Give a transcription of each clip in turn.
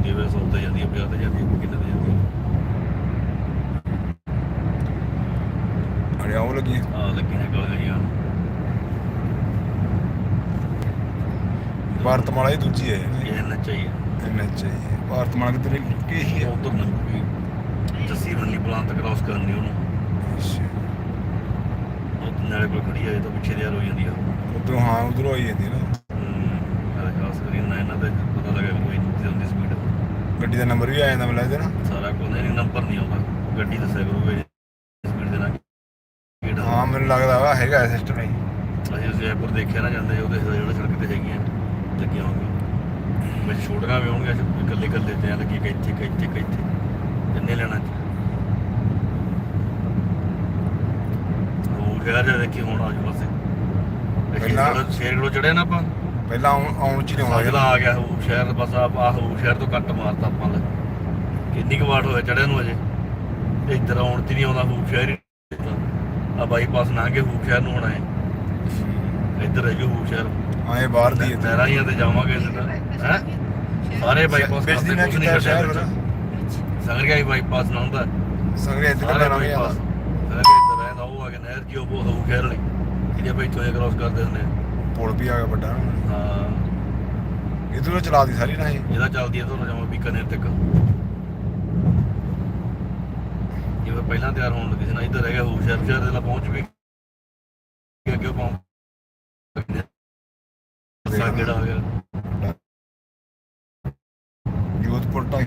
ਜਾਂਦੀ ਹੈ ਵੇ 100 ਤੇ ਜਾਂਦੀ ਹੈ 50 ਤੇ ਜਾਂਦੀ ਹੈ ਕਿੰਨੇ ਤੇ ਜਾਂਦੀ ਹੈ। ਅਰੇ ਆਉ ਲੱਗੀ। ਆ ਲੱਗੀ ਨੇ ਗਲ ਗਈਆਂ ਭਾਰਤ ਮਾਲਾ ਹੀ ਦੂਜੀ ਹੈ ਇਹ ਨਾ ਚਾਹੀਏ ਇੰਨਾ ਚਾਹੀਏ ਭਾਰਤ ਮਾਲਾ ਕਿਤੇ ਕੀ ਹੀ ਹੈ। ਉਧਰ ਲੰਘੂਗੀ ਜੱਸੀ ਮੰਨੀ ਪਲਾਨ ਤੱਕ ਕ੍ਰਾਸ ਕਰਨੀ ਉਹਨੂੰ। ਅੱਛਾ। ਉਹ ਨਾਲੇ ਕੋਲ ਖੜੀ ਆ ਇਹ ਤਾਂ ਪਿੱਛੇ ਤਿਆਰ ਹੋ ਜਾਂਦੀ ਆ। ਉਧਰੋਂ ਹਾਂ ਉਧਰੋਂ ਆਈ ਜਾਂਦੀ ਹੈ ਨਾ ਅਰੇ ਖਾਸ ਕਰੀ ਨਾ ਇਹਨਾਂ ਦਾ ਪਤਾ ਲੱਗਾ ਵੀ ਕੋਈ ਨਹੀਂ ਹੁੰਦੀ ਸਪੀਡ ਗੱਡੀ ਦਾ ਨੰਬਰ ਵੀ ਆ ਜਾਂਦਾ ਮੈਨੂੰ ਲੱਗਦਾ ਨਾ। ਸਾਰਾ ਕੁਝ ਨਹੀਂ ਨੰਬਰ ਨਹੀਂ ਆਉਂਦਾ। ਗੱਡੀ ਦੱਸਿਆ ਕਰੂਗੇ ਸਪੀਡ ਦੇ ਨਾਲ। ਕਿਹੜਾ ਹਾਂ ਮੈਨੂੰ ਲੱਗਦਾ ਵਾ ਹੈਗਾ ਸਿਸਟਮ ਹੈ ਅਸੀਂ ਜੈਪੁਰ ਦੇਖਿਆ ਨਾ ਜਾਂਦੇ ਉਹਦੇ ਜਿਹੜੇ ਸੜਕ ਤੇ ਹੈਗੀਆਂ ਲੱਗੀਆਂ ਹੋਣਗੀਆਂ ਵਿੱਚ ਛੋਟੀਆਂ ਵੀ ਹੋਣਗੀਆਂ ਇਕੱਲੇ ਇਕੱਲੇ ਤੇ ਲੱਗੀ ਕਿ ਇੱਥੇ ਕਿ ਇੱਥੇ ਕਿ ਇੱਥੇ। ਕਿੰਨੇ ਲੈਣਾ ਉਹ ਜੇ ਦੇਖੀ ਹੁਣ ਆਜੂ ਪਾਸੇ ਪਹਿਲਾਂ- ਸ਼ੇਰ ਕੋਲ ਚੜਿਆ ਨਾ ਆਪਾਂ। ਪਹਿਲਾਂ ਆਉਣ ਆਉਣ ਚ ਹੀ ਨਹੀਂ ਅਗਲਾ ਆਉਣਾ ਆ ਗਿਆ ਉਹ ਸ਼ਹਿਰ ਬਸ ਆ ਆਹ ਉਹ ਸ਼ਹਿਰ ਤੋਂ ਕੱਟ ਮਾਰਤਾ ਆਪਾਂ ਲੈ ਕਿੰਨੀ ਕੁ ਵਾਟ ਹੋਇਆ ਚੜਿਆ ਨੂੰ ਅਜੇ ਤੇ ਇੱਧਰ ਆਉਣ ਤੇ ਨਹੀਂ ਆਉਂਦਾ ਹੂਪ ਸ਼ਹਿਰ ਹੀ ਆ ਬਾਈਪਾਸ ਲੰਘ ਕੇ ਹੂਪ ਸ਼ਹਿਰ ਨੂੰ ਹੋਣਾ ਹੈ ਇੱਧਰ ਹੈ ਜੋ ਹੂਪ ਸ਼ਹਿਰ। ਆਏ ਬਾਹਰ ਦੀ ਹੈ ਹੀ ਤੇ ਜਾਵਾਂਗੇ ਸਿੱਧਾ ਹੈ? ਸਾਰੇ ਬਾਈਪਾਸ ਵਿੱਚ ਦੀ ਮੈਂ ਕੁਛ ਨਹੀਂ ਸ਼ਹਿਰ ਵਿੱਚ। ਸੰਗਰੀਆ ਹੀ ਬਾਈਪਾਸ ਨਾ ਹੁੰਦਾ। ਸੰਗਰੇ ਇੱਥੇ ਸਾਰੇ ਕਿਹੜਾ ਰੰਗ ਬਾਈਪਾਸ ਜਾਂਦਾ ਸਾਰੇ ਇੱਧਰ ਰਹਿੰਦਾ ਉਹ ਆ ਕੇ ਨਹਿਰ ਜੀ ਉਹ ਬਹੁਤ ਹੂਪ ਸ਼ਹਿਰ ਵਾਲੀ। ਜਿਹਦੇ ਵਿੱਚ ਹੋਏ ਕ੍ਰਾਸ ਕਰਦੇ ਹੁੰਦੇ ਆ। ਪੁਲ ਵੀ ਆ ਗਿਆ ਵੱਡਾ। ਹਾਂ। ਇਧਰੋਂ ਚਲਾਦੀ ਸਾਰੀ ਨਾ ਇਹ। ਜਿਹਦਾ ਚੱਲਦੀ ਹੈ ਤੁਹਾਨੂੰ ਜਾਵਾਂ ਬੀਕਾਨੇਰ ਤੱਕ। ਜਿਵੇਂ ਪਹਿਲਾਂ ਤਿਆਰ ਹੋਣ ਲੱਗੇ ਸੀ ਨਾ ਇੱਧਰ ਹੈਗਾ ਹੂਸ਼ਿਆਰ ਸ਼ਹਿਰ ਦੇ ਨਾਲ ਪਹੁੰਚ ਵੀ ਅੱਗੇ ਅੱਗੇ ਪਹੁੰਚ ਸਾ ਕਿਹੜਾ ਆ ਗਿਆ। ਜੋਧਪੁਰ ਢਾਈ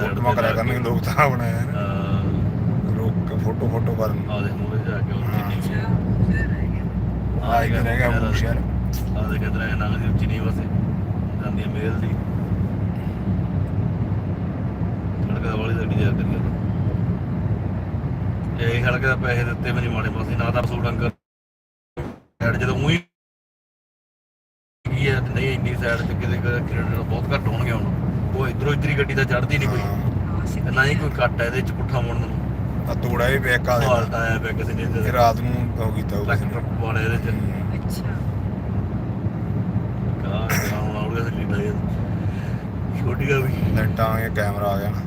ਰੋਕਣਾ ਇੱਕ ਸਾਈਡ ਫੋਟੋ ਕਰਿਆ ਕਰਨਗੇ ਲੋਕ ਤਾਂ ਬਣਾਇਆ ਹੈ ਨਾ। ਆ ਰੋਕ ਕੇ ਫੋਟੋ ਫੋਟੋ ਕਰਨ। ਦੇ ਮੂਹਰੇ ਜਾ ਕੇ ਆ ਇੱਕ ਰਹਿ ਗਿਆ ਹੁਸ਼ਿਆਰ ਆ ਦੇ ਕਿਧਰ ਹੈ ਨਾਂਗ ਦੀ ਉੱਚੀ ਨਹੀਂ ਵਸੇ ਜਾਂਦੀ ਹੈ ਮੇਲ ਦੀ। ਸੜਕ ਵਾਲੀ ਸਾਡੀ ਜਾ ਕਰੀ ਇਹ ਦਾ ਪੈਸੇ ਦਿੱਤੇ ਨਹੀਂ ਮਾੜੇ ਪਾਸੇ ਨਾ ਤਾਂ ਸੂਟ ਅੰਕਰ ਸਾਈਡ ਜਦੋਂ ਉਹੀ ਕੀ ਹੈ ਤੇ ਨਹੀਂ ਇੰਨੀ ਸਾਈਡ ਤੇ ਕਿਤੇ ਕਿਲੋਮੀਟਰ ਬਹੁਤ ਘੱਟ ਹੋਣਗੇ ਹੁਣ। ਉਹ ਇਧਰੋਂ ਇਧਰੀ ਗੱਡੀ ਤਾਂ ਚੜਦੀ ਨਹੀਂ ਕੋਈ। ਨਾ ਹੀ ਕੋਈ ਕੱਟ ਹੈ ਇਹਦੇ ਚ ਪੁੱਠਾ ਮੁੜਨ ਨੂੰ। ਆ ਤੋੜਾ ਵੀ ਬੈਕ ਆ ਹਾਲ ਦੇ ਤਾਂ ਆਇਆ ਪਿਆ ਕਿਸੇ ਨੇ ਇਹ ਇਹਦੇ ਰਾਤ ਨੂੰ ਹੋ ਕੀਤਾ ਉਹ ਕਿਸੇ ਟਰੱਕ ਨੇ ਵਾਲੇ ਇਹਦੇ ਚ। ਹਮ, ਕਾ ਹੁਣ ਛੋਟੀ ਗਾ ਵੀ। ਲਾਈਟਾਂ ਆ ਗਈਆਂ ਕੈਮਰਾ ਆ ਗਿਆ। ਨਾ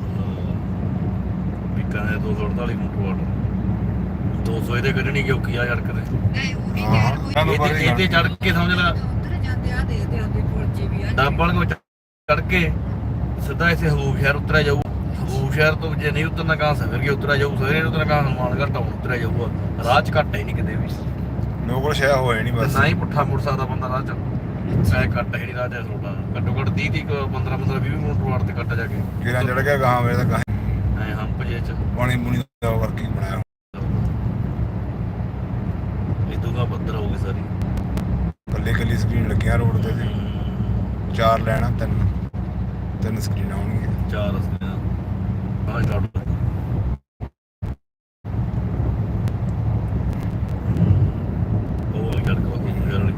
ਬਿਕਾਂ ਦੇ 248 ਫੁੱਟ ਵਾਟ। 200 ਇਹਦੇ ਕੱਢਣੀ ਕਿ ਔਖੀ ਆ ਸੜਕ ਤੇ ਹਾਂ। ਤੁਹਾਨੂੰ ਪਤਾ ਇਹ ਤੇ ਹੀ ਚੜ ਕੇ ਸਮਝ ਲੈ। ਉਧਰ ਜਾਂਦੇ ਆ ਦੇਖਦੇ ਆਂਦੇ ਪੁਲ ਜੀ ਵੀ ਆ। ਡੱਬਲ ਕੋ ਚੜ ਕੇ। ਸਿੱਧਾ ਇਸੇ ਹਬੂਬ ਸ਼ਹਿਰ ਉਤਰਿਆ ਜਾਊ। ਹਬੂਬ ਸ਼ਹਿਰ ਤੋਂ ਜੇ ਨਹੀਂ ਉਤਰਨਾ ਕਾਂ ਸਫਰ ਕੇ ਉਤਰਿਆ ਜਾਊ। ਸਵੇਰੇ ਨੂੰ ਉਤਰਨਾ ਕਾਂ ਹਨੂਮਾਨ ਘਾਟ ਉਤਰਿਆ ਜਾਊਗਾ। ਰਾਹ ਚ ਘੱਟ ਹੈ ਨਹੀਂ ਕਿਤੇ ਵੀ। ਮੇਰੇ ਕੋਲ ਸ਼ਾਇਦ ਹੋਇਆ ਨਹੀਂ ਬਸ। ਨਾ ਹੀ ਪੁੱਠਾ ਮੁੜ ਸਕਦਾ ਬੰਦਾ ਰਾਹ ਚ। ਐ ਕੱਟ ਹੈ ਨਹੀਂ ਰਾਹ ਚ ਥੋੜਾ ਘੱਟੋ ਘੱਟ 30 30 15 15 20 ਮਿੰਟ ਵਾਟ ਤੇ ਕੱਟ ਜਾ ਕੇ। ਕਿਰਾਂ ਚੜ ਗਿਆ ਗਾਂ ਵੇ ਤਾਂ ਗਾਂ ਐ ਹੰਪ ਜੇ ਚ। ਪਾਣੀ ਪੂਣੀ ਦਾ ਵਰਕ ਹੀ ਬਣਾਇਆ ਇਦੋਂ ਦਾ ਬੱਦਰ ਹੋਊਗੀ ਸਾਰੀ। ਕੱਲੇ ਕੱਲੀ ਸਕਰੀਨ ਲੱਗੀਆਂ ਰੋਡ ਤੇ ਚਾਰ ਲੈਣਾ ਤਿੰਨ। ਤਿੰਨ ਸਕਰੀਨ ਆਉਣਗੀਆਂ। ਚਾਰ ਅਸਲੀਆਂ ਆ। ਸਟਾਰਟ ਉਹ ਆ ਚੜ ਕੋ ਵਾਲੀ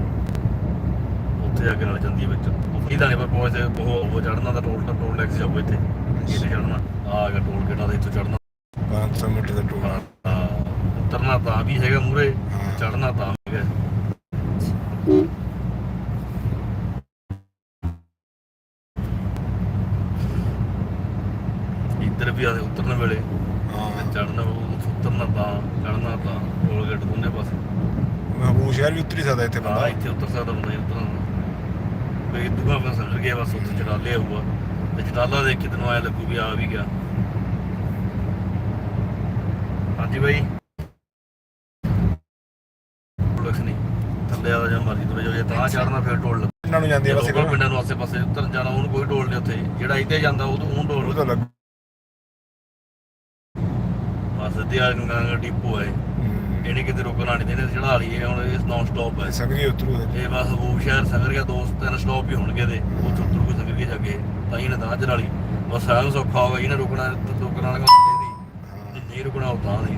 ਉੱਥੇ ਜਾ ਕੇ ਨਾਲ ਜਾਂਦੀ ਹੈ ਵਿੱਚ। ਇਹਦਾ ਨਹੀਂ ਪਰ ਪਹੁੰਚੇ ਉਹ ਉਹ ਚੜਨਾ ਦਾ ਟੋਲ ਟੋਲ ਟੈਕਸ ਜਾਊ ਇੱਥੇ। ਇੱਥੇ ਚੜਨਾ ਆ ਗਿਆ ਟੋਲ ਕਿਹੜਾ ਦਾ ਇੱਥੋਂ ਚੜਨਾ 500 ਮੀਟਰ ਦਾ ਟੋਲ ਉਤਰਨਾ ਤਾਂ ਵੀ ਹੈਗਾ ਮੂਰੇ। ਚੜਨਾ ਤਾਂ ਵੀ ਹੈਗਾ ਇੱਧਰ ਵੀ ਆਦੇ ਉਤਰਨ ਵੇਲੇ ਹਾਂ ਚੜਨਾ ਉਤਰਨਾ ਤਾਂ ਚੜਨਾ ਤਾਂ ਟੋਲ ਗੇਟ ਦੋਨੇ ਪਾਸੇ ਮੈਂ ਹਬੂ ਸ਼ਹਿਰ ਵੀ ਉਤਰੀ ਸਕਦਾ ਇੱਥੇ ਆ ਬੰਦਾ ਇੱਥੇ ਉਤਰ ਸਕਦਾ ਬੰਦਾ ਜੀ ਉਤਰਨ ਕੋਈ ਦੁਆ ਬਸ ਸਫਰ ਗਿਆ ਬਸ ਉੱਥੇ ਚੜਾਲੇ ਆਊਗਾ ਤੇ ਚੜਾਲਾ ਦੇਖ ਕੇ ਤੈਨੂੰ ਐ ਲੱਗੂ ਵੀ ਆ ਵੀ ਗਿਆ। ਹਾਂਜੀ ਬਾਈ। ਟੋਲਕਸ ਨਹੀਂ ਥੱਲੇ ਆਦਾ ਜਾਂ ਮਰਜ਼ੀ ਤੁਰੇ ਜਾਓ ਜੇ ਤਾਂ ਚੜਨਾ ਫਿਰ ਟੋਲ ਲੱਗੂ। ਇਹਨਾਂ ਨੂੰ ਜਾਂਦੀ ਆ ਬਸ ਲੋਕਲ ਪਿੰਡਾਂ ਨੂੰ ਆਸੇ ਪਾਸੇ ਉਤਰਨ ਜਾਣਾ ਉਹਨੂੰ ਕੋਈ ਟੋਲ ਨਹੀਂ ਉੱਥੇ। ਜਿਹੜਾ ਇੱਥੇ ਜਾਂਦਾ ਉਹ ਤੋਂ ਉਹਨੂੰ ਉਹ ਟੋਲ ਤਾਂ ਲੱਗ ਬਸ ਵਾਲੇ ਨੂੰ ਕਹਿੰਦਾ ਡਿਪੋ ਹੈ ਹਮ, ਇਹਨੇ ਕਿਤੇ ਰੁਕਣਾ ਨਹੀਂ ਦੇਣੇ ਚੜਾ ਲਈਏ ਹੁਣ ਇਹ ਨੌਨ ਸਟਾਪ ਹੈ। ਸੰਗਰੀ ਉਤਰੂ ਇਹ ਬਸ ਹਬੂਬ ਸ਼ਹਿਰ ਸੰਗਰ ਗਿਆ ਦੋ ਤਿੰਨ ਸਟਾਪ ਹੀ ਹੋਣਗੇ ਤੇ ਉਹ ਤੁਰ ਤੁਰ ਕੇ ਸੰਗਰ ਜਾ ਕੇ ਤਾਂ ਹੀ ਨੇ ਤਾਂ ਚੜਾ ਲਈ। ਬਸ ਸਾਰਿਆਂ ਨੂੰ ਸੌਖਾ ਹੋ ਗਿਆ ਜਿਹਨੇ ਰੁਕਣਾ ਰੁਕਣ ਕੰਮ ਦੀ। ਹਾਂ ਨਹੀਂ ਰੁਕਣਾ ਉਦਾਂ ਦੀ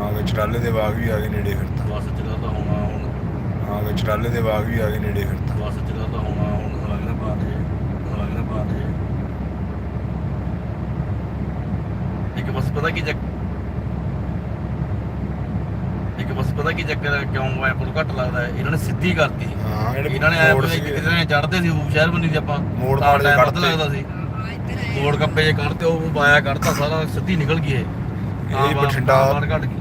ਆ ਗਏ ਚਟਾਲੇ ਦੇ ਬਾਗ ਵੀ ਆ ਗਏ ਨੇੜੇ ਫਿਰ ਤਾਂ। ਬਸ ਚਲਾ ਤਾਂ ਹੋਣਾ ਹੁਣ। ਆ ਗਏ ਚਟਾਲੇ ਦੇ ਬਾਗ ਵੀ ਆ ਗਏ ਨੇੜੇ ਫਿਰ ਤਾਂ। ਬਸ ਚਲਾ ਤਾਂ ਹੋਣਾ ਹੁਣ ਸਵਾਗ ਨਾ ਪਾ ਦੇ ਸਵਾਗ ਨਾ ਪਾ ਦੇ ਇੱਕ ਬਸ ਪਤਾ ਕੀ ਚੱਕ ਇੱਕ ਬਸ ਪਤਾ ਕੀ ਚੱਕਰ ਹੈ ਕਿਉਂ ਐਪ ਨੂੰ ਘੱਟ ਲੱਗਦਾ ਹੈ ਇਹਨਾਂ ਨੇ ਸਿੱਧੀ ਕਰਤੀ ਹਾਂ ਇਹਨਾਂ ਨੇ ਐਪ ਸੀਗੇ। ਕਿਤੇ ਨੇ ਚੜਦੇ ਸੀ ਹੂਪ ਸ਼ਹਿਰ ਬੰਨੀ ਦੀ ਆਪਾਂ ਮੋੜ ਤਾਂ ਮਾਰ ਕੇ time ਵੱਧ ਕੱਢਤੇ। ਲੱਗਦਾ ਸੀ ਮੋੜ ਕੱਪੇ ਜੇ ਕੱਢਤੇ ਉਹ ਬਾਇਆ ਕੱਢਤਾ ਸਾਰਾ ਸਿੱਧੀ ਨਿਕਲ ਗਈ ਇਹ ਤਾਂ ਇਹ ਬਠਿੰਡਾ ਘੱਟ ਗਈ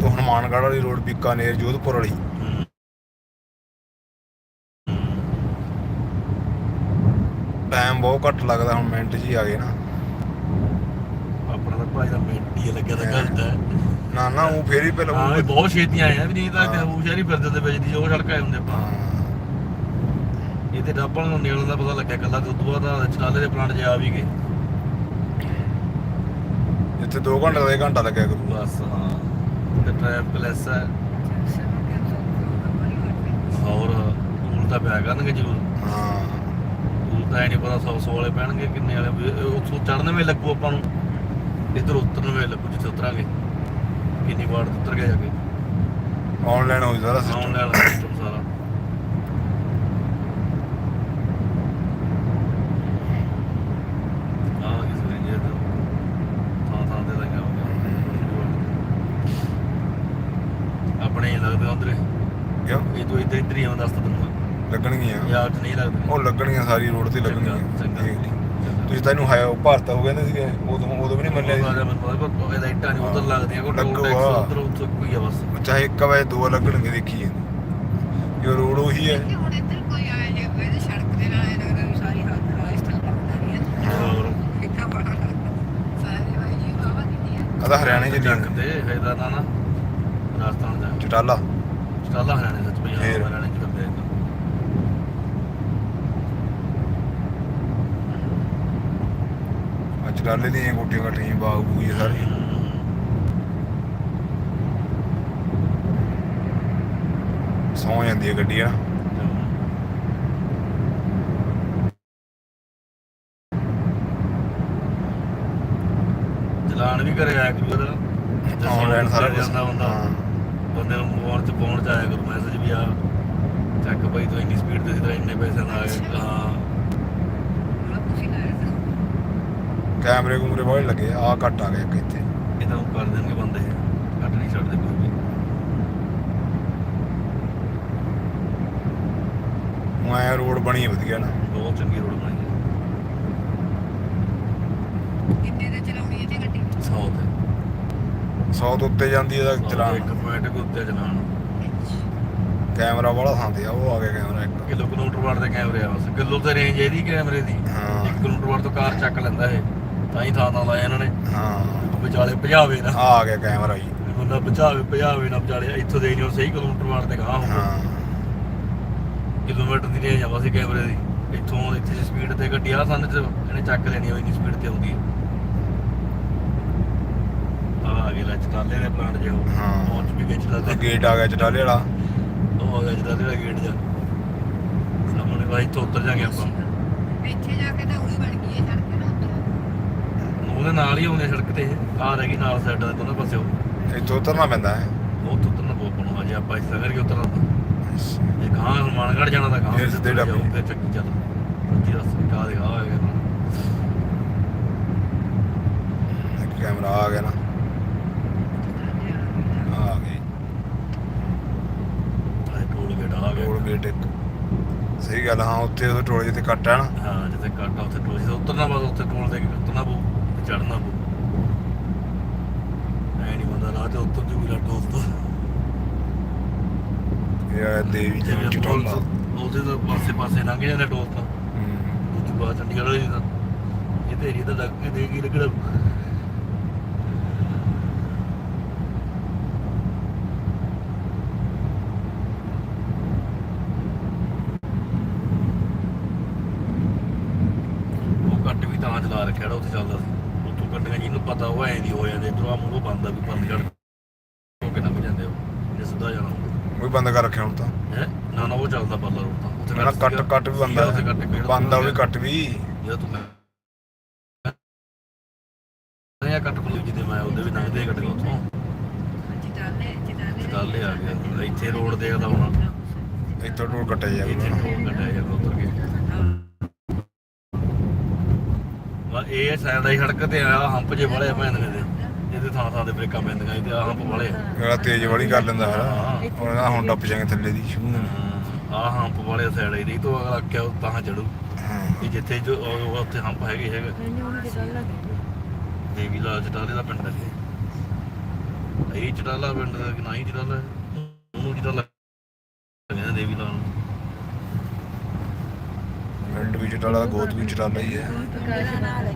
ਤੋਂ ਹਨੂਮਾਨਗੜ੍ਹ ਵਾਲੀ ਰੋਡ ਬੀਕਾਨੇਰ ਜੋਧਪੁਰ ਵਾਲੀ। ਟਾਈਮ ਬਹੁਤ ਘੱਟ ਲੱਗਦਾ ਹੁਣ ਮਿੰਟ ਹੀ ਆ ਗਏ ਨਾ ਆਪਣਾ ਤਾਂ ਭਾਈ ਦਾ ਮਿੰਟ ਹੀ ਲੱਗਿਆ ਤਾਂ ਹਾਂ। ਗਲਤ ਹੈ। ਨਾ ਨਾ ਉਹ ਫੇਰ ਹੀ ਹਾਂ ਪਹਿਲਾਂ ਇਹ ਬਹੁਤ ਛੇਤੀ ਆਏ ਆ ਵੀ ਨਹੀਂ ਤਾਂ ਇੱਥੇ ਹਾਂ। ਹੂਪ ਸ਼ਹਿਰ ਹੀ ਫਿਰਦੇ ਤੇ ਵਿੱਚ ਦੀ ਉਹ ਸੜਕ ਆਏ ਹੁੰਦੇ ਆਪਾਂ। ਹਾਂ। ਇਹ ਤੇ ਡੱਬਲ ਨੂੰ ਨਿਕਲਣ ਦਾ ਪਤਾ ਲੱਗਿਆ ਕੱਲਾ ਤੇ ਉਦੋਂ ਬਾਅਦ ਦੇ ਪਲਾਂਟ 'ਚ ਆ ਵੀ ਗਏ। ਜਿੱਥੇ 2 ਘੰਟੇ ਦਾ 1 ਘੰਟਾ ਲੱਗਿਆ ਕਰੂ। ਬਸ ਹਾਂ। ਤੇ ਟ੍ਰੈਫਿਕ ਲੈਸ ਹੈ। ਹੋ ਹੋਰ ਟੂਲ ਤਾਂ ਪਿਆ ਕਰਨਗੇ ਜ਼ਰੂਰ। ਹਾਂ। ਟੂਲ ਤਾਂ ਇਹ ਨਹੀਂ ਪਤਾ 100 100 ਵਾਲੇ ਪੈਣਗੇ ਕਿੰਨੇ ਵਾਲੇ ਉੱਥੋਂ ਚੜਨ ਵੇ ਲੱਗੂ ਆਪਾਂ ਨੂੰ। ਇੱਧਰ ਉਤਰਨ ਵੇ ਲੱਗੂ ਜਿੱਥੇ ਉਤਰਾਂਗੇ। ਕਿੰਨੀ ਵਾਰ ਉਤਰ ਗਏ ਜਾ ਕੇ ਆਨਲਾਈਨ ਹੋ ਸਾਰਾ ਆਉਣ ਸਿਸਟਮ ਵਾਲਾ ਸਿਸਟਮ ਸਾਰਾ। ਆ ਕਿਸ ਵੇਲੇ ਜੇ ਥਾਂ ਥਾਂ ਤੇ ਲੱਗਾ ਹੋ ਗਿਆ। ਆਪਣੇ ਹੀ ਲੱਗਦੇ ਉਧਰੇ। ਕਿਉਂ? ਇਹ ਤੋਂ ਇੱਧਰ ਇੱਧਰ ਹੀ ਆਉਂਦਾ ਦੱਸ ਤੈਨੂੰ ਲੱਗਣਗੀਆਂ। ਯਾਰ ਨਹੀਂ ਲੱਗਦੇ। ਉਹ ਲੱਗਣਗੀਆਂ ਸਾਰੀ ਰੋਡ ਤੇ ਲੱਗਣਗੀਆਂ। ਚੰਗਾ। ਚੰਗਾ। ਤੁਸੀਂ ਤਾਂ ਇਹਨੂੰ ਹਾਇਆ ਭਾਰਤਾ ਹੋ ਕਹਿੰਦੇ ਸੀਗੇ। ਉਦੋਂ ਉਦੋਂ ਵੀ ਨਹੀਂ ਮੰਨਿਆ ਉਹ ਸੀ। ਰਾਜਾ ਮੈਨੂੰ ਪਤਾ ਪਰ ਇਹਦਾ ਇੱਟਾਂ ਨਹੀਂ ਉਧਰ ਲੱਗਦੀਆਂ ਕੋਈ ਟੋਲ ਲੱਗੂ ਟੈਕਸ ਆ। ਉਧਰ ਉੱਥੇ ਕੋਈ ਆ ਬਸ। ਚਾਹੇ ਇੱਕ ਵਜੇ ਦੋ ਲੱਗਣਗੇ ਦੇਖੀ ਜੋ ਰੋਡ ਉਹੀ ਹੈ। ਕਿ ਹੁਣ ਇੱਧਰ ਕੋਈ ਆਏ ਜੇ ਕੋਈ ਤੇ ਸੜਕ ਦੇ ਨਾਲ ਇਹ ਲੱਗਦਾ ਵੀ ਸਾਰੀ ਹੱਥ ਰਾਜਸਥਾਨ ਲੱਗਦਾ ਰਹੀ ਹੈ। ਹੋਰ। ਕਿੰਨਾ ਬੜਾ ਲੱਗਦਾ। ਸਾਰੇ ਭਾਈ ਜੀ ਬਾਬਾ ਕਿੰਨੀ ਹੈ। ਆਦਾ ਹਰਿਆਣੇ ਚ ਚੱਕ ਨਹੀਂ ਤੇ ਹੈਦਾ ਨਾ। ਨਾ ਰਾਜਸਥਾਨ ਦਾ। ਚਟਾਲਾ। ਸਟਾਲਾ ਹਰਿਆਣੇ ਸੱਚ ਪਈ ਫੇਰ? ਹਾਂ ਹਰਿਆਣੇ ਚ। ਆ ਆ ਚਟਾਲੇ ਦੀਆਂ ਕੋਟੀਆਂ ਕੱਟੀਆਂ ਬਾਗ ਬੂਗੀ ਸਾਰੀ। ਸੌ ਜਾਂਦੀ ਹੈ ਗੱਡੀ ਆ ਚਲਾਨ ਵੀ ਕਰਿਆ ਆਇਆ ਕਰੂ ਆਨਲਾਈਨ ਸਾਰਾ ਕੁਝ ਜਾਂਦਾ ਬੰਦਾ ਬੰਦੇ ਨੂੰ ਫੋਨ ਚ ਪਹੁੰਚ ਜਾਇਆ ਕਰੂ ਮੈਸੇਜ ਵੀ ਆ। ਚੱਕ ਭਾਈ ਤੂੰ ਇੰਨੀ ਸਪੀਡ ਤੇ ਸੀ ਤੇਰਾ ਇੰਨੇ ਪੈਸੇ ਨਾ ਆਏ। ਹਾਂ ਬੜਾ ਖੁਸ਼ੀ ਲੱਗਦਾ ਕੈਮਰੇ ਕੁਮਰੇ ਬਹੁਤ ਲੱਗੇ ਆ ਘੱਟ ਆ ਗਿਆ ਇੱਕ ਇੱਥੇ। ਇਹ ਤਾਂ ਉਹ ਕਰ ਦੇਣਗੇ ਬੰਦੇ ਕੱਟ ਨਹੀਂ ਛੱਡਦੇ ਕੋਈ ਵੀ। ਐ ਰੋਡ ਬਣੀ ਵਧੀਆ ਨਾ। ਬਹੁਤ ਚੰਗੀ ਰੋਡ ਬਣਾਈ ਹੈ ਕਿੰਨੇ ਦੇ ਚਲਾਉਣੀ ਹੈ ਤੇ ਗੱਡੀ? 100 ਤੇ। 100 ਤੋਂ ਉੱਤੇ ਜਾਂਦੀ ਇਹਦਾ ਚਲਾਨ ਚਲਾਨ। ਇੱਕ ਪੁਆਇੰਟ ਕੋ ਉੱਤੇ ਚਲਾਨ। ਕੈਮਰਾ ਵਾਲਾ ਥਾਂ ਤੇ ਆ ਉਹ ਆ ਗਿਆ ਕੈਮਰਾ ਇੱਕ। ਕਿਲੋ ਕਿਲੋਮੀਟਰ ਵਾਰ ਦੇ ਕੈਮਰੇ ਆ ਬਸ। ਕਿਲੋ ਤੇ ਰੇਂਜ ਇਹਦੀ ਕੈਮਰੇ ਦੀ। ਹਾਂ। 1 ਕਿਲੋਮੀਟਰ ਵਾਰ ਤੋਂ ਕਾਰ ਚੱਕ ਲੈਂਦਾ ਇਹ। ਤਾਂ ਹੀ ਥਾਂ ਥਾਂ ਲਾਇਆ ਇਹਨਾਂ ਨੇ। ਹਾਂ। ਵਿਚਾਲੇ ਭਜਾਵੇ ਨਾ। ਆ ਗਿਆ ਕੈਮਰਾ ਜੀ। ਬੰਦਾ ਭਜਾਵੇ ਭਜਾਵੇ ਨਾ ਵਿਚਾਲੇ। ਇੱਥੋਂ ਦੇ ਨਹੀਂ ਸਹੀ ਕਿਲੋਮੀਟਰ ਵਾਰ ਤੇ ਗਾਹ ਹੋਊਗਾ। ਹਾਂ। ਕਿਲੋਮੀਟਰ ਦੀ ਰੇਂਜ ਆ ਬਸ ਇਹ ਕੈਮਰੇ ਦੀ। ਇੱਥੋਂ ਇੱਥੇ ਸਪੀਡ ਤੇ ਗੱਡੀ ਆ ਸੰਨ ਚ ਇਹਨੇ ਚੱਕ ਲੈਣੀ ਹੋਈ ਨਹੀਂ ਸਪੀਡ ਤੇ ਆਉਂਦੀ ਆ। ਆ ਗਿਆ ਲੈ ਚਟਾਲੇ ਦੇ ਪਲਾਂਟ ਜੇ ਉਹ। ਹਾਂ। ਪਹੁੰਚ ਵੀ ਗਏ ਚਟਾਲੇ ਗੇਟ ਆ ਗਿਆ ਚਟਾਲੇ ਵਾਲਾ। ਉਹ ਆ ਗਿਆ ਚਟਾਲੇ ਦਾ ਗੇਟ ਜਾ। ਸਾਹਮਣੇ ਬਾਈ ਇੱਥੋਂ ਉੱਤਰ ਜਾਗੇ ਆਪਾਂ। ਇੱਥੇ ਜਾ ਕੇ ਤਾਂ ਉਹੀ ਬਣ ਗਈ ਹੈ ਸੜਕ। ਉਹਦੇ ਨਾਲ ਹੀ ਆਉਂਦੇ ਸੜਕ ਤੇ ਆ ਰਹਿ ਗਈ ਨਾਲ ਸਾਈਡ ਦਾ ਦੋਨਾਂ ਪਾਸੇ ਉਹ ਇੱਥੋਂ ਉਤਰਨਾ ਪੈਂਦਾ ਹੈ? ਉਹ ਤੋਂ ਉਤਰਨਾ ਬਹੁਤ ਪਣਾ ਜੇ ਆਪਾਂ ਇਸ ਤਰ੍ਹਾਂ ਕਰਕੇ ਉਤਰਨਾ ਤਾਂ। ਜੇ ਗਾਂ ਹਨੂਮਾਨਗੜ੍ਹ ਜਾਣਾ ਤਾਂ ਫਿਰ ਸਿੱਧੇ ਜਾਓ, ਢਾਬੇ। ਫਿਰ ਚੱਕੀ ਚੱਲ। ਅੱਧੀ ਰਸਤੇ ਕਾ ਦੇ ਗਾਂ ਹੋਏਗਾ ਨਾ ਇੱਕ ਕੈਮਰਾ ਆ ਗਿਆ ਨਾ। ਆ ਆ ਗਈ ਆਹ ਟੋਲ ਗੇਟ ਆ ਗਿਆ। ਰੋਡ ਗੇਟ ਇੱਕ। ਸਹੀ ਗੱਲ ਹਾਂ ਉੱਥੇ ਉਹ ਟੋਲ ਜਿੱਥੇ ਕੱਟ ਹੈ ਨਾ। ਹਾਂ ਜਿੱਥੇ ਕੱਟ ਆ ਉੱਥੇ ਟੋਲ ਜਿੱਥੇ ਉਤਰਨਾ ਬਸ ਉੱਥੇ ਟੋਲ ਦੇ ਕੇ ਉਤਰਨਾ ਪਊ। ਤੇ ਚੜਨਾ ਪਊ। ਐ ਨਹੀਂ ਬੰਦਾ ਰਾਹ ਤੇ ਉੱਤਰ ਜੂ ਮੇਰਾ ਟੋਲ ਤੋਂ ਇਹ ਆ ਦੇਵੀ ਜੀ ਚਟਾਲਾ ਟੋਲ ਉਹਦੇ ਤਾਂ ਪਾਸੇ ਪਾਸੇ ਲੰਘ ਜਾਂਦਾ ਟੋਲ ਤਾਂ। ਹੂੰ। ਦੂਜੀ ਬਾਤ ਚੰਡੀਗੜ੍ਹ ਵਾਲੀ ਦੀ ਇਹ ਤੇ ਏਰੀਆ ਤਾਂ ਲੱਗ ਕੇ ਦੇ ਕੀ ਲੱਗਣਾ। ਉਹ ਕੱਟ ਵੀ ਤਾਂ ਚਲਾ ਰੱਖਿਆ ਜਿਹੜਾ ਉੱਥੇ ਚੱਲਦਾ ਸੀ। ਕੱਟੀਆਂ ਜਿਹਨੂੰ ਪਤਾ ਉਹ ਐਂ ਦੀ ਹੋ ਜਾਂਦੇ ਇਧਰੋਂ ਆ ਮੂੰਹ ਬੰਦ ਆ ਵੀ ਬੰਦ ਕਰ ਉਹ ਕਿੰਨਾ ਕੁ ਜਾਂਦੇ ਉਹ ਜੇ ਸਿੱਧਾ ਜਾਣਾ ਉਹ ਵੀ ਬੰਦ ਕਰ ਰੱਖਿਆ ਹੁਣ ਤਾਂ। ਹੈ? ਨਾ ਨਾ ਉਹ ਚੱਲ ਚੱਲਦਾ ਬੱਲਾ ਰੋਡ ਤਾਂ। ਉੱਥੇ ਨਾ ਕੱਟ। ਕੱਟ ਵੀ ਬੰਦਾ ਉੱਥੇ ਕੱਟ ਕਿਹੜਾ ਬੰਦਾ ਉਹ ਵੀ ਕੱਟ ਵੀ। ਜਿਹੜਾ ਤੂੰ ਮੈਂ ਇਹ ਕੱਟ ਕੋਲ ਜਿੱਦੇ ਮੈਂ ਉਹਦੇ ਵੀ ਲੰਘਦੇ ਕੱਟ ਗਿਆ ਉੱਥੋਂ। ਚਟਾਲੇ ਚਟਾਲੇ ਚਟਾਲੇ ਆ ਗਿਆ। ਇੱਥੇ ਰੋਡ ਦੇਖਦਾ ਹੁਣ। ਇੱਥੋਂ ਟੋਲ ਕੱਟਿਆ ਇੱਥੇ ਜਾਊਗਾ ਰੋਡ ਕੱਟਿਆ ਜਾਂਦਾ ਉੱਤਰ ਕੇ। ਇਹ ਸਾਈਡ ਦੀ ਸੜਕ ਤੇ ਆ ਹੰਪ ਜੇ ਵਾਲੇ ਪੈਂਦੇ ਨੇ ਇਹਦੇ ਥਾਂ ਥਾਂ ਦੇ ਬ੍ਰੇਕਾਂ ਪੈਂਦੀਆਂ ਇਹਦੇ ਆ ਹੰਪ ਵਾਲੇ ਆ। ਜਿਹੜਾ ਤੇਜ਼ ਵਾਲੀ ਕਰ ਲੈਂਦਾ ਹੈ ਉਹ ਨਾ ਹੁਣ ਡੱਪ ਜਾਏਗਾ ਥੱਲੇ ਦੀ ਸ਼ੂ ਆਹ ਹੰਪ ਵਾਲੇ ਸਾਈਡ ਹੀ। ਨਹੀਂ ਤੋਂ ਆਖਿਆ ਉਹ ਤਾਂ ਚੜੂ। ਹਾਂ। ਇਹ ਜਿੱਥੇ ਜੋ ਉਹ- ਉਹ ਉੱਥੇ ਹੰਪ ਹੈਗੇ ਹੈਗਾ। ਦੇਵੀ ਲਾਲ ਚਟਾਲੇ ਦਾ ਪਿੰਡ ਹੈ ਇਹ। ਇਹ ਚਟਾਲਾ ਪਿੰਡ ਦਾ ਕਿ ਨਾ ਹੀ ਚਟਾਲਾ ਹੈ? ਉਹਨੂੰ ਚਟਾਲਾ ਕਹਿੰਦੇ ਦੇਵੀ ਲਾਲ ਨੂੰ ਪਿੰਡ ਵੀ ਚਟਾਲਾ ਗੋਤ ਵੀ ਚਟਾਲਾ ਹੀ ਹੈ। ਨਾਂ ਨੇ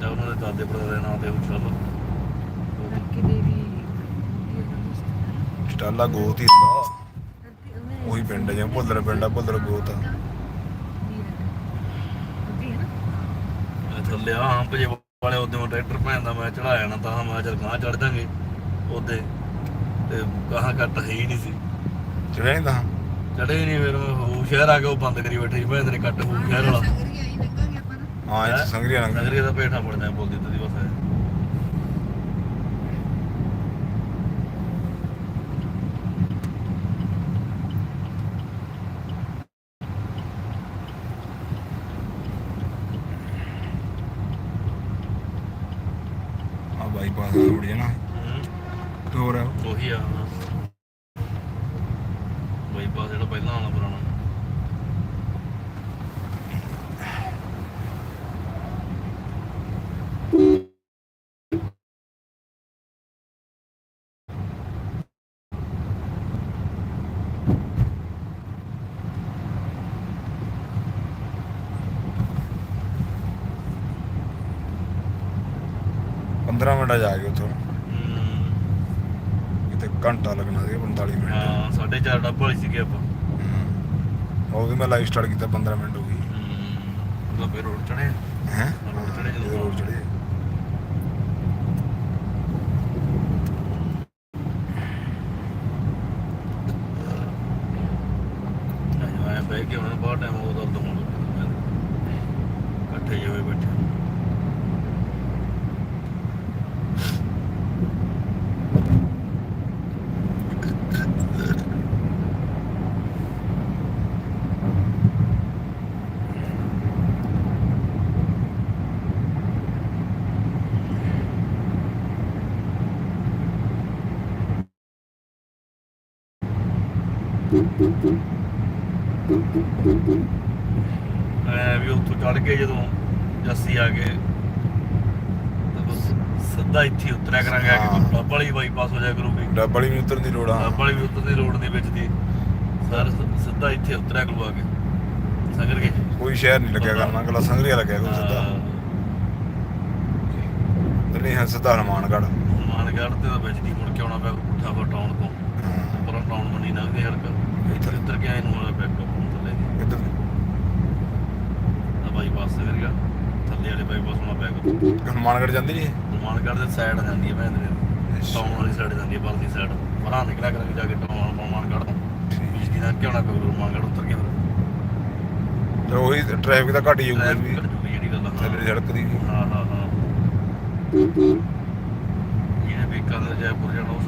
ਤੇ ਉਹਨਾਂ ਦੇ ਦਾਦੇ ਪੜਦਾਦੇ ਦੇ ਨਾਂ ਤੇ ਉਹ ਚਟਾਲਾ ਚਟਾਲਾ ਗੋਤ ਹੀ ਹੁੰਦਾ। ਉਹੀ ਪਿੰਡ ਹੈ ਜਿਵੇਂ ਭੁੱਲਰ ਪਿੰਡ ਆ ਭੁੱਲਰ ਗੋਤ ਆ। ਇਹ ਥੱਲੇ ਆ ਹੰਪ ਜੇ ਵਾਲੇ ਉਹਦੇ ਮੈਂ ਟਰੈਕਟਰ ਪੈਂਦਾ ਮੈਂ ਚੜਾ ਜਾਣਾ ਤਾਂ ਮੈਂ ਚੱਲ ਗਾਂ ਚੜ ਜਾਾਂਗੇ ਉਹਦੇ। ਤੇ ਗਾਹਾਂ ਘੱਟ ਹੈ ਹੀ ਨਹੀਂ ਸੀ। ਚੜਿਆ ਨਹੀਂ ਤਾਂ ਚੜੇ ਨਹੀਂ ਫਿਰ ਉਹ ਸ਼ਹਿਰ ਆ ਕੇ ਉਹ ਬੰਦ ਕਰੀ ਬੈਠੇ ਸੀ ਮੈਂ ਨੇ ਕੱਟ ਹੋ ਸ਼ਹਿਰ ਵਾਲਾ। ਸੰਗਰੀ ਆਈ ਨਿਕਲ ਆਪਾਂ ਨੂੰ ਹਾਂ ਇੱਥੇ ਸੰਗਰੀਆ ਲੰਘ ਨਗਰੀ ਦਾ ਪੇਠਾ ਪੜਦਾ ਬੋਲਦੀ ਤੇ ਬਸ ਹੈ ਆ ਬਾਈਪਾਸ ਰੋਡ ਜੇ ਨਾ ਹੋਰ? ਆ ਉਹੀ ਆ 15 ਮਿੰਟ ਜਾ ਗਏ ਉੱਥੋਂ। ਕਿਤੇ ਘੰਟਾ ਲੱਗਣਾ ਸੀ 45 ਮਿੰਟ। ਹਾਂ ਸਾਡੇ ਚਾਰ ਡੱਬਾ ਹੀ ਸੀਗੇ ਆਪਾਂ। ਉਹ ਵੀ ਮੈਂ ਲਾਈਵ ਸਟਾਰਟ ਕੀਤਾ 15 ਮਿੰਟ ਹੋ ਗਈ। ਹਮ, ਲੰਬੇ ਰੋਡ ਰੋਡ ਚੜੇ ਜਦੋਂ ਰੋਡ ਚੜੇ ਆਇਆ ਬਹਿ ਕੇ ਹੁਣ ਬਹੁਤ ਟਾਈਮ ਹੋ ਇਕੱਠੇ ਜਿਵੇਂ ਬੈਠੇ। ਐ ਵੀ ਉੱਥੋਂ ਚੜ ਕੇ ਜਦੋਂ ਜੱਸੀ ਆ ਗਏ ਤਾਂ ਬਸ ਸਿੱਧਾ ਇੱਥੇ ਹੀ ਉਤਰਿਆ ਕਰਾਂਗੇ ਆ ਹਾਂ। ਕੇ ਡੱਬ ਵਾਲੀ ਬਾਈਪਾਸ ਹੋ ਜਾਇਆ ਕਰੂਗੀ। ਡੱਬ ਵਾਲੀ ਵੀ ਉਤਰਨ ਦੀ ਲੋੜ ਆ। ਡੱਬ ਵਾਲੀ ਵੀ ਉਤਰਦੀ ਰੋਡ ਦੇ ਵਿੱਚ ਦੀ। ਸਰ ਸਿੱਧਾ ਇੱਥੇ ਉਤਰਿਆ ਕਰੂ ਆ ਕੇ। ਸੰਗਰ ਕੇ? ਕੋਈ ਸ਼ਹਿਰ ਨਹੀਂ ਲੱਗਿਆ ਕਰਨਾ ਕੱਲਾ ਸੰਗਰੀਆ ਲੱਗਿਆ ਕੋਈ ਸਿੱਧਾ। ਨਹੀਂ ਹੈ ਸਿੱਧਾ ਹਨੂਮਾਨਗੜ੍ਹ। ਮਾਨਗੜ੍ਹ ਤੇ ਤਾਂ ਵਿੱਚ ਦੀ ਮੁੜ ਕੇ ਆਉਣਾ ਪਿਆ ਠਾਬਾ ਟਾਊਨ ਤੋਂ। ਹਾਂ। ਟਾਊਨ ਮੰਨੀ ਲੰਘਦੇ ਹੜਕ ਇੱਧਰ। ਇੱਧਰ ਗਿਆ ਇਹਨੂੰ ਵਾਲਾ ਬੈਕ ਅਪ ਥੱਲੇ। ਦੀ ਇੱਧਰ ਆ ਬਾਈਪਾਸ ਸੰਗਰ ਗਿਆ। ਥੱਲੇ ਵਾਲੇ ਬਾਈਪਾਸ ਨੂੰ ਬੈਕ ਹਨੂਮਾਨਗੜ੍ਹ ਜਾਂਦੀ ਨਹੀਂ ਮਾਨਗੜ੍ਹ ਦੇ ਸਾਈਡ ਜਾਂਦੀ ਹੈ ਭੈਣ ਦੇ। ਟਾਊਨ ਵਾਲੀ ਸਾਈਡ ਜਾਂਦੀ ਹੈ ਬਲਦੀ ਸਾਈਡ ਬਾਹਰ ਨਿਕਲਿਆ ਕਰਾਂਗੇ ਜਾ ਕੇ ਟਾਊਨ ਮਾਨਗੜ੍ਹ ਤੋਂ। ਬਿਜਲੀ ਦਾ ਕਿਉਂ ਨਾ ਕੋਈ ਮਾਨਗੜ੍ਹ ਉਤਰ ਕੇ ਫਿਰ ਤੇ ਉਹੀ ਟ੍ਰੈਫਿਕ ਤਾਂ ਘੱਟ ਜਾਊਗਾ ਵੀ। ਥੱਲੇ ਦੀ ਸੜਕ ਦੀ। ਹਾਂ ਹਾਂ ਹਾਂ। ਇਹਨੇ ਵੀ ਕੱਲ ਜੈਪੁਰ ਜਾਣਾ ਉਸ